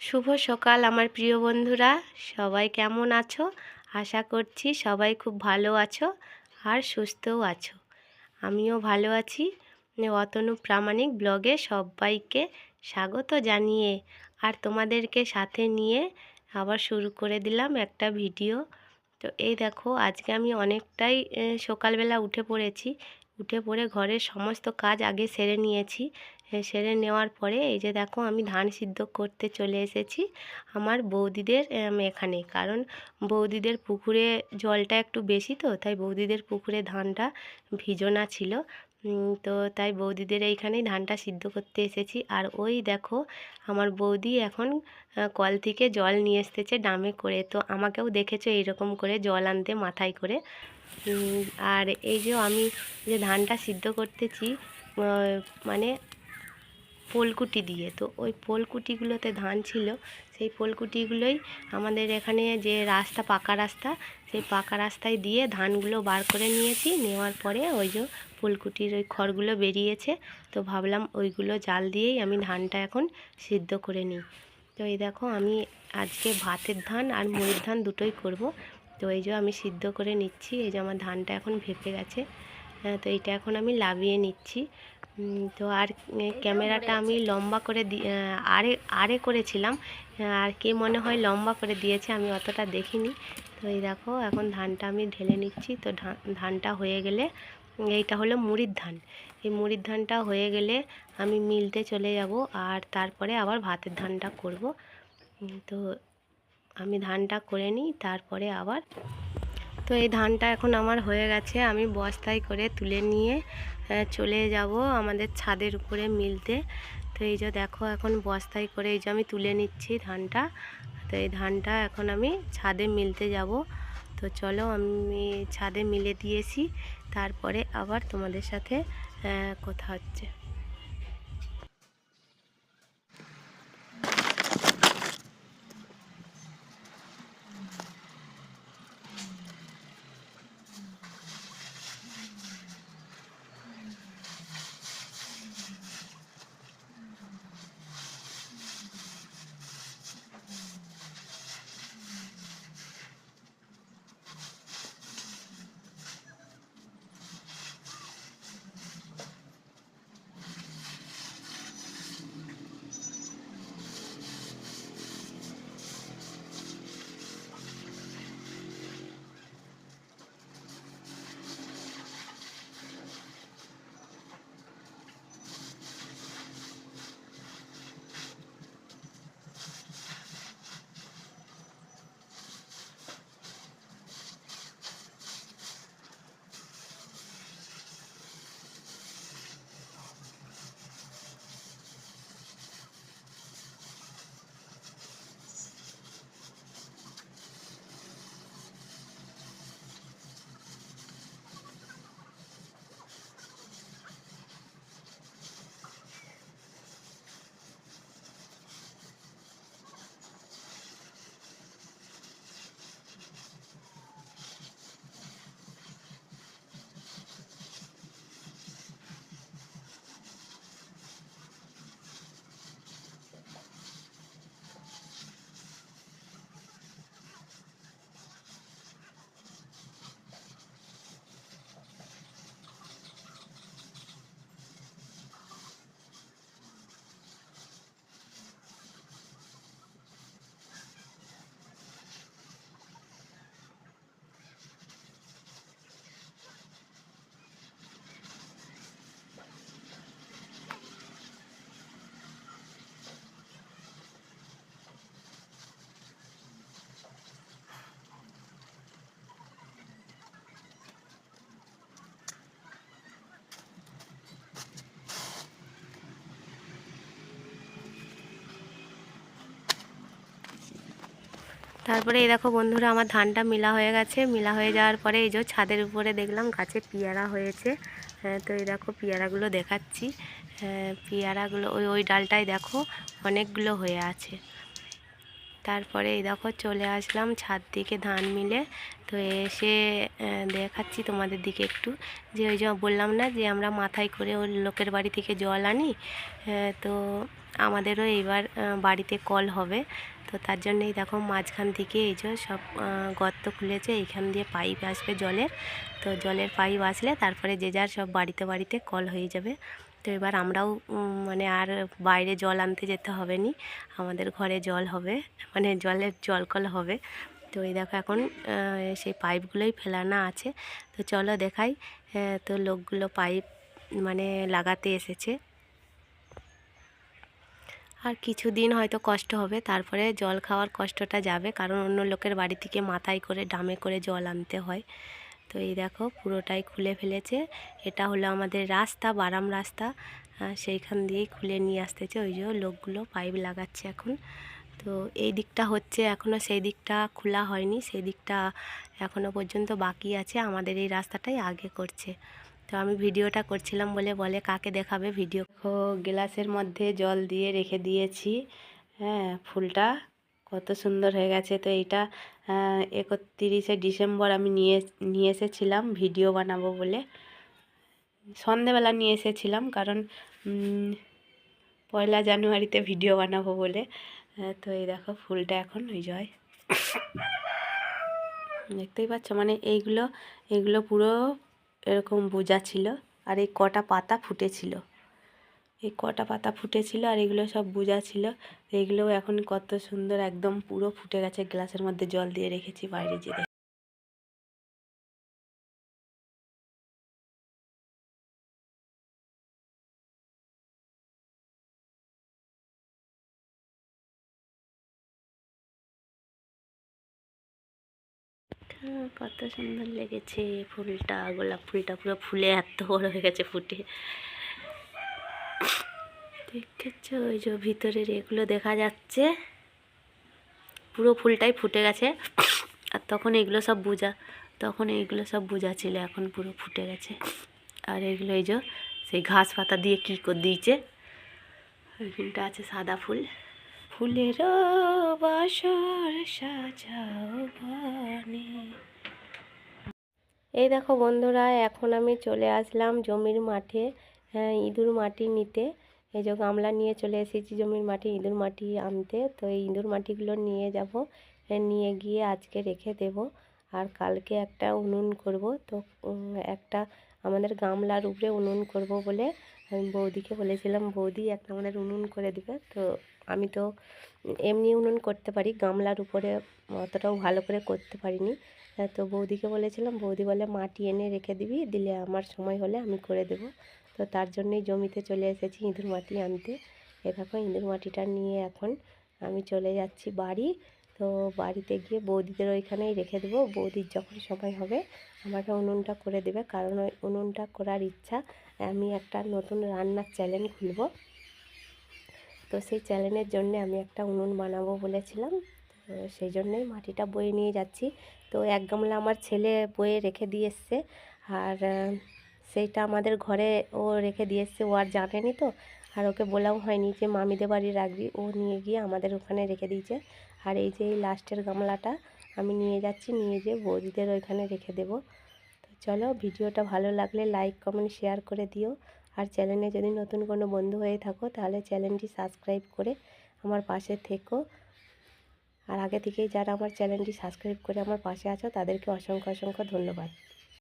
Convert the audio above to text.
শুভ সকাল, আমার প্রিয় বন্ধুরা। সবাই কেমন আছো? আশা করছি সবাই খুব ভালো আছো আর সুস্থও আছো। আমিও ভালো আছি। অতনু প্রামাণিক ব্লগে সবাইকে স্বাগত জানিয়ে আর তোমাদেরকে সাথে নিয়ে আবার শুরু করে দিলাম একটা ভিডিও। তো এই দেখো, আজকে আমি অনেকটাই সকালবেলা উঠে পড়েছি। উঠে পড়ে ঘরের সমস্ত কাজ আগে সেরে নিয়েছি। সেরে নেওয়ার পরে এই যে দেখো আমি ধান সিদ্ধ করতে চলে এসেছি আমার বৌদিদের এখানে। কারণ বৌদিদের পুকুরে জলটা একটু বেশি তো, তাই বৌদিদের পুকুরে ধানটা ভিজোনা ছিল। তো তাই বৌদিদের এইখানেই ধানটা সিদ্ধ করতে এসেছি। আর ওই দেখো আমার বৌদি এখন কল থেকে জল নিয়ে এসতেছে ডামে করে। তো আমাকেও দেখেছ এইরকম করে জল আনতে মাথায় করে। আর এই যে আমি যে ধানটা সিদ্ধ করতেছি মানে পোলকুটি দিয়ে। তো ওই পোলকুটিগুলোতে ধান ছিল, সেই পোলকুটিগুলোই আমাদের এখানে যে রাস্তা, পাকা রাস্তা, সেই পাকা রাস্তায় দিয়ে ধানগুলো বার করে নিয়েছি। নেওয়ার পরে ওই যে পোলকুটির ওই খড়গুলো বেরিয়েছে। তো ভাবলাম ওইগুলো জাল দিয়েই আমি ধানটা এখন সিদ্ধ করে নিই। তো এই দেখো, আমি আজকে ভাতের ধান আর মুড়ির ধান দুটোই করব। তো এই যে আমি সিদ্ধ করে নিচ্ছি এই যে আমার ধানটা এখন ভেপে গেছে তো এইটা এখন আমি লাভিয়ে নিচ্ছি। তো আর ক্যামেরাটা আমি লম্বা করে আরে আরে করেছিলাম আর কে মনে হয় লম্বা করে দিয়েছে আমি অতটা দেখিনি। তো এই দেখো এখন ধানটা আমি ঢেলে নিচ্ছি তো ধানটা হয়ে গেলে এইটা হলো মুড়ির ধান। এই মুড়ির ধানটা হয়ে গেলে আমি মিলতে চলে যাব আর তারপরে আবার ভাতের ধানটা করব। তো আমি ধানটা করে নিই, তারপরে আবার। তো এই ধানটা এখন আমার হয়ে গেছে, আমি বস্তায় করে তুলে নিয়ে চলে যাব আমাদের ছাদের উপরে মিলতে। তো এই যে দেখো এখন বস্তায় করে এই যে আমি তুলে নিচ্ছি ধানটা। তো এই ধানটা এখন আমি ছাদে মিলতে যাব। তো চলো আমি ছাদে মিলে দিয়েছি, তারপরে আবার তোমাদের সাথে কথা হচ্ছে। তারপরে এই দেখো বন্ধুরা আমার ধানটা মিলা হয়ে গেছে। মিলা হয়ে যাওয়ার পরে এই যে ছাদের উপরে দেখলাম গাছে পিয়ারা হয়েছে। হ্যাঁ, তো এই দেখো পিয়ারাগুলো দেখাচ্ছি। হ্যাঁ, পেয়ারাগুলো ওই ওই ডালটায় দেখো অনেকগুলো হয়ে আছে। তারপরে এই দেখো চলে আসলাম ছাদ দিকে ধান মিলে। তো এসে দেখাচ্ছি তোমাদের দিকে একটু। যে ওই যে বললাম না যে আমরা মাথায় করে ওই লোকের বাড়ি থেকে জল আনি। তো আমাদেরও এইবার বাড়িতে কল হবে। তো তার জন্যই দেখো মাঝখান থেকে এই যে সব গর্ত খুলেছে, এইখান দিয়ে পাইপ আসবে জলের। তো জলের পাইপ আসলে তারপরে যে যার সব বাড়িতে বাড়িতে কল হয়ে যাবে। তো এবার আমরাও মানে আর বাইরে জল আনতে যেতে হবে নি। আমাদের ঘরে জল হবে মানে জলের জল কল হবে। তো এই দেখো এখন সেই পাইপগুলোই ফেলানো আছে। তো চলো দেখাই তো লোকগুলো পাইপ মানে লাগাতে এসেছে। আর কিছুদিন হয়তো কষ্ট হবে, তারপরে জল খাওয়ার কষ্টটা যাবে, কারণ অন্য লোকের বাড়ি থেকে মাথায় করে ডামে করে জল আনতে হয়। তো এই দেখো, পুরোটাই খুলে ফেলেছে। এটা হলো আমাদের রাস্তা, বারাম রাস্তা। সেইখান দিয়েই খুলে নিয়ে আসতেছে। ওই যে লোকগুলো পাইপ লাগাচ্ছে এখন। তো এই দিকটা হচ্ছে এখনও সেই দিকটা খোলা হয়নি। সেই দিকটা এখনও পর্যন্ত বাকি আছে। আমাদের এই রাস্তাটাই আগে করছে। তো আমি ভিডিওটা করছিলাম বলে বলে কাকে দেখাবে ভিডিও। গ্লাসের মধ্যে জল দিয়ে রেখে দিয়েছি। হ্যাঁ ফুলটা কত সুন্দর হয়ে গেছে। তো এইটা একত্রিশে ডিসেম্বর আমি নিয়ে নিয়ে এসেছিলাম ভিডিও বানাবো বলে। সন্ধেবেলা নিয়ে এসেছিলাম কারণ পয়লা জানুয়ারিতে ভিডিও বানাবো বলে। তো এই দেখো, ফুলটা এখন ওই জয়। দেখতেই পাচ্ছ? মানে এইগুলো এগুলো পুরো এরকম বোঝা ছিল। আর এই কটা পাতা ফুটেছিল। এই কটা পাতা ফুটেছিল আর এগুলো সব বোঝা ছিল। এগুলোও এখন কত সুন্দর, একদম পুরো ফুটে গেছে। গ্লাসের মধ্যে জল দিয়ে রেখেছি, বাইরে যেতে কত সুন্দর লেগেছে ফুলটা, গোলাপ ফুলটা পুরো ফুলে এত বড় হয়ে গেছে ফুটে। দেখেছ, ওই যে ভিতরের এগুলো দেখা যাচ্ছে? পুরো ফুলটাই ফুটে গেছে। আর তখন এগুলো সব বোঝা, তখন এইগুলো সব বোঝা ছিল, এখন পুরো ফুটে গেছে। আর এগুলো এই যে, সেই ঘাস পাতা দিয়ে কী করে দিয়েছে। ওইখানটা আছে সাদা ফুল। ফুলেরও বাসর সাজাও বনে। এই দেখো বন্ধুরা এখন আমি চলে আসলাম জমির মাঠে হ্যাঁ, ইঁদুর মাটি নিতে। এই যে গামলা নিয়ে চলে এসেছি জমির মাঠে ইঁদুর মাটি আনতে। তো এই ইঁদুর মাটিগুলো নিয়ে যাব নিয়ে গিয়ে আজকে রেখে দেব। আর কালকে একটা উনুন করব। তো একটা আমাদের গামলার উপরে উনুন করব বলে আমি বৌদিকে বলেছিলাম বৌদি একটা আমাদের উনুন করে দেবে। তো আমি তো এমনি উনুন করতে পারি, গামলার উপরে অতটাও ভালো করে করতে পারিনি। তো বৌদিকে বলেছিলাম, বৌদি বলে মাটি এনে রেখে দিবি, দিলে আমার সময় হলে আমি করে দেব। তো তার জন্যই জমিতে চলে এসেছি ইঁদুর মাটি আনতে। এ দেখো, ইঁদুর মাটিটা নিয়ে এখন আমি চলে যাচ্ছি বাড়ি। তো বাড়িতে গিয়ে বৌদিদের ওইখানেই রেখে দেবো। বৌদির যখন সময় হবে, আমাকে উনুনটা করে দেবে। কারণ ওই উনুনটা করার ইচ্ছা, আমি একটা নতুন রান্নার চ্যানেল খুলবো। তো সেই চ্যানেলের জন্য আমি একটা উনুন বানাবো বলেছিলাম। তো সেই জন্যই মাটিটা বয়ে নিয়ে যাচ্ছি। তো এক গামলা আমার ছেলে বয়ে রেখে দিয়ে এসছে। আর সেইটা আমাদের ঘরে ও রেখে দিয়ে এসছে। ও আর জানেনি তো। আর ওকে বলাও হয়নি যে মামিদের বাড়ি রাখবি ও নিয়ে গিয়ে আমাদের ওখানে রেখে দিয়েছে। আর এই যে এই লাস্টের গামলাটা আমি নিয়ে যাচ্ছি। নিয়ে যেয়ে বৌদিদের ওইখানে রেখে দেবো। তো চলো ভিডিওটা ভালো লাগলে লাইক, কমেন্ট, শেয়ার করে দিও। আর চ্যানেলে যদি নতুন কোনো বন্ধু হয়ে থাকো, তাহলে চ্যানেলটি সাবস্ক্রাইব করে আমার পাশে থেকো। আর আগে থেকেই যারা আমার চ্যানেলটি সাবস্ক্রাইব করে আমার পাশে আছো, তাদেরকে অসংখ্য অসংখ্য ধন্যবাদ।